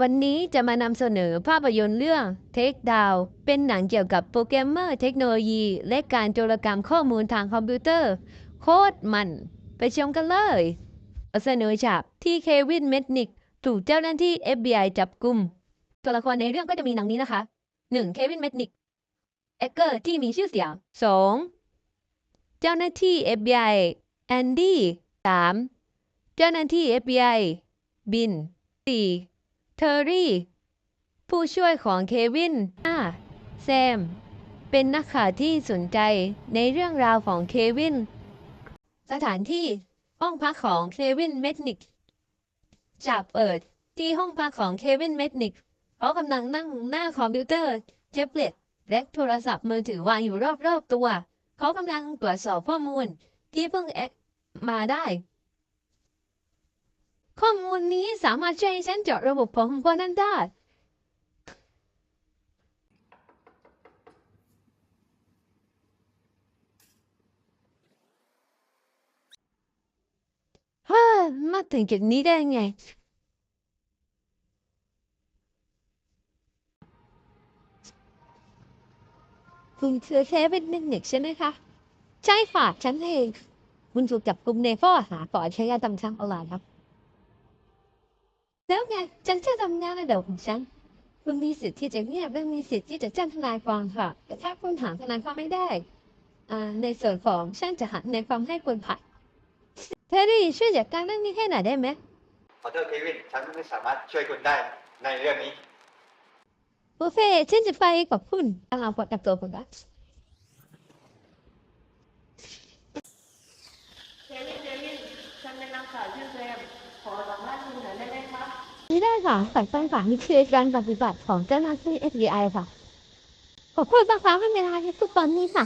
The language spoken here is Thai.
วันนี้จะมานำเสนอภาพยนตร์เรื่อง Take Down เป็นหนังเกี่ยวกับโปรแกรมเมอร์เทคโนโลยี และการโจรกรรมข้อมูลทางคอมพิวเตอร์ โคตรมัน ไปชมกันเลยเสนอฉากที่เควินเมดนิกถูกเจ้าหน้าที่ FBI จับกุม ตัวละครในเรื่องก็จะมีดังนี้นะคะ 1. เควินเมดนิกเอเกอร์ที่มีชื่อเสียง 2. เจ้าหน้าที่ FBI แอนดี้ 3. เจ้าหน้าที่ FBI บิน 4. เทอร์รี่ ผู้ช่วยของเควิน 5. แซม เป็นนักข่าวที่สนใจในเรื่องราวของเควิน สถานที่ห้องพักของเควินเมดนิกจะเปิดที่ห้องพักของเควินเมดนิกเขากำลังนั่งหน้าคอมพิวเตอร์แท็บเล็ตและโทรศัพท์มือถือวางอยู่รอบๆตัว เขากำลังตรวจสอบข้อมูลที่เพิ่งแอดมาได้ มูลนี้สามารถช่วยให้ฉันเจาะระบบของคนนั้นได้ฮ่ามาถึงจุดนี้ได้ไง คุณคือแค่เป็นหนึ่งใช่ไหมคะ ใช่ค่ะ ฉันเอง คุณถูกจับกุมในข้อหาก่อใช้ยาตำช้างออนไลน์ครับ แล้วไงฉันจะทำงานระดับของฉันคุณมีสิทธิ์ที่จะเงียบและมีสิทธิ์ที่จะแจ้งทนายความค่ะ แต่ถ้าคุณหาทนายความไม่ได้อ่าในส่วนของฉันจะหาทนายความให้คุณค่ะเทดดี้ช่วยจัดการเรื่องนี้ให้หน่อยได้ไหมขอโทษเควินฉันไม่สามารถช่วยคุณได้ในเรื่องนี้บุฟเฟ่ต์ฉันจะไปกับคุณกำลังปลดกับตัวคุณละเจมินเจมินฉันเป็นนางสาวชื่อแซมขอสัมภาษ ไม่ได้ค่ะฝ่ายฝ่ายนี่คือการปฏิบัติของเจ้าหน้าที่ FBI ค่ะ ขอบคุณมากค่ะไม่เวลาที่ทุกตอนนี้ค่ะ